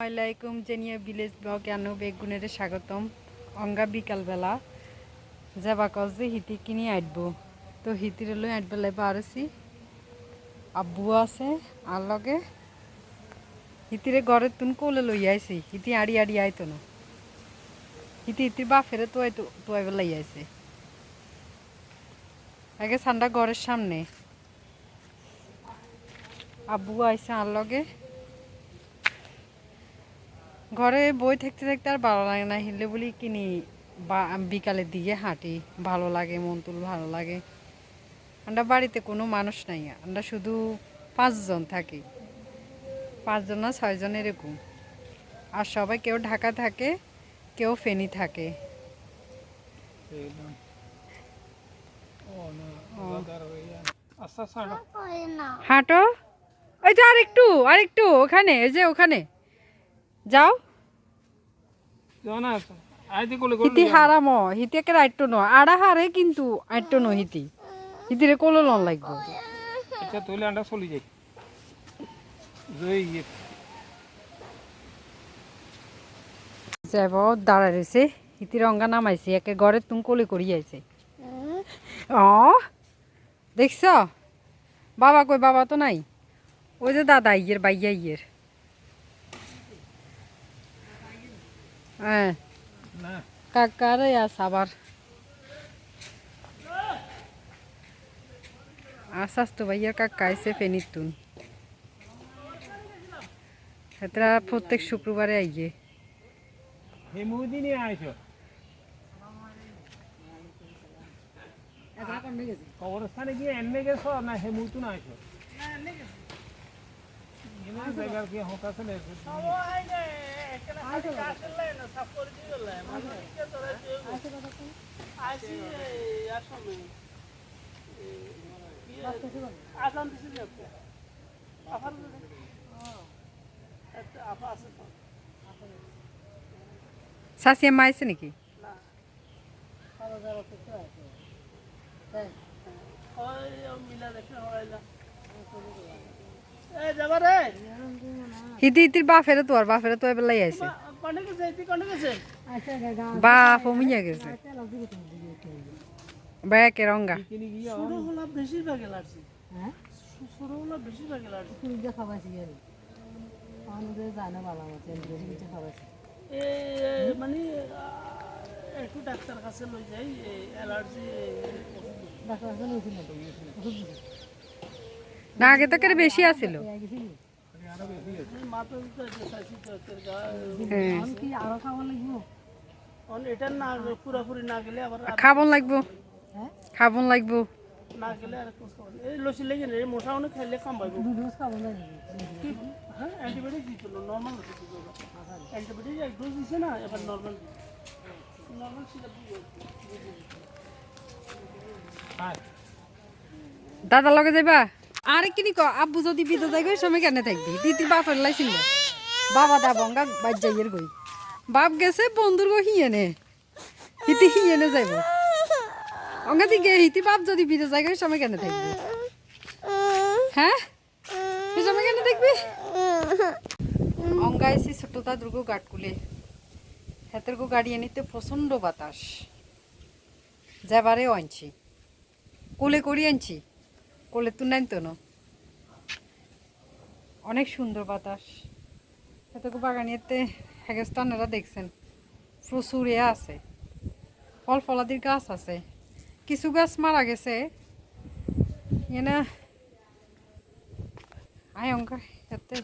আসসালামাইকুম জেনিয়া village blog আনো বেগুনের স্বাগতম। অঙ্গা বিকালবেলা। যাবা কজ যে হিতি কিনি আটব তো হিতির লই আটবেলায় পারছি আব্বু আছে, আর লগে হিতিরে ঘরের তুন কোলে লই আইছি। হিতি আড়ি আড়ি আইতো না। হিতি হিতির বাফেরে তো তো আইবেলাই আইছে। আগে ঠান্ডা ঘরের সামনে। আব্বু আইছে, আর লগে ঘরে বই থাকতে থাকতে আর ভালো লাগে না। হিলে বলি কিনি বা বিকালের দিকে হাঁটি ভালো লাগে মন তুল ভালো লাগে। আমরা বাড়িতে কোনো মানুষ নাই আমরা শুধু পাঁচজন থাকি। পাঁচজন না ছয়জন এরকম। আর সবাই কেউ ঢাকা থাকে কেউ ফেনি থাকে। হাঁটো। ওই যে আরেকটু আরেকটু ওখানে এই যে ওখানে। যাও। হিতি হারাম হিতি একে আইটো ন আড়া হারে কিন্তু আইটো ন হিতি। হিতিরে কোলো লন লাগবো। আচ্ছা তুইলে আন্ডা চলি যাই। যাব দাঁড়া রয়েছে। হিতির অঙ্গা নামাইছে একে ঘরে তুমি কোলে করি আইছে। অ দেখছ? বাবা কই বাবা তো নাই? ওই যে দাদা ইয়ের বাইয়া ইয়ের হ্যাঁ না কাকার আস আবার আসাস তো ভাইয়ার কাকা আইসে ফেনির তুন এতরা প্রত্যেক শুক্রবারে আইয়ে কবরস্থানে গিয়ে এনে গেছো না হেমুতু না আইছো এনে জায়গার কি হোক আছে না? শাসিয়া মা আইসে নাকি? হিতি হিতির বাফেরে তো আর বাফেরে তো এবেলাই আইছে বাপ মুইয়া গেছে ব্যাকে রঙ্গা কিনি গিয়ে ছোটগুলা বেশিরভাগ লাগছে বেশিরভাগ লাগছে মানে একটু ডাক্তার কাছে লই যাই অ্যালার্জি না আগে তো কেটে বেশি আসিল হ্যাঁ। অন এটা না পুরাপুরি না গেলে আবার আর খাবন লাগবো। খাবন লাগবো। না গেলে আর এই লসি লেগে নেই মশা অনেক খাইলে কাম পাইব হ্যাঁ অ্যান্টিবায়োটিক দিছিল নর্মাল অ্যান্টিবায়োটিক এক ডোজ দিছে না এবার নর্মাল নর্মাল সিরাপ দিয়ে হ্যাঁ দাদা লগে যাইবা? আরে কিনি ক, আব্বু যদি বিদে যাই ওই সময় কেন থাকবি? দিদি বাপের লাইছিল না বাবা দা বঙ্গা বাজ যাইয়ের গই বাপ গেছে, বন্ধুর গো হিয়েনে। হিতি হিয়েনে যাইব। অঙ্গা দিকে হিতি বাপ যদি বিদে যাই ওই সময় কেন থাকবি? হ্যাঁ? ওই সময় কেন দেখবি অঙ্গা এসি ছোট দাদুর গো গাটকুলে হাতের গো গাড়ি এনিতে প্রচণ্ড বাতাস। যাবারেও আনছি। কোলে করি আনছি। কোলে তো নাই তো অনেক সুন্দর বাতাস। এতটুকু বাগানিয়াতে হেগেস্টানেরা দেখছেন, প্রচুর এ আছে। ফল ফলাদির গাছ আছে। কিছু গাছ মারা গেছে। এনে আয় অঙ্কা এতে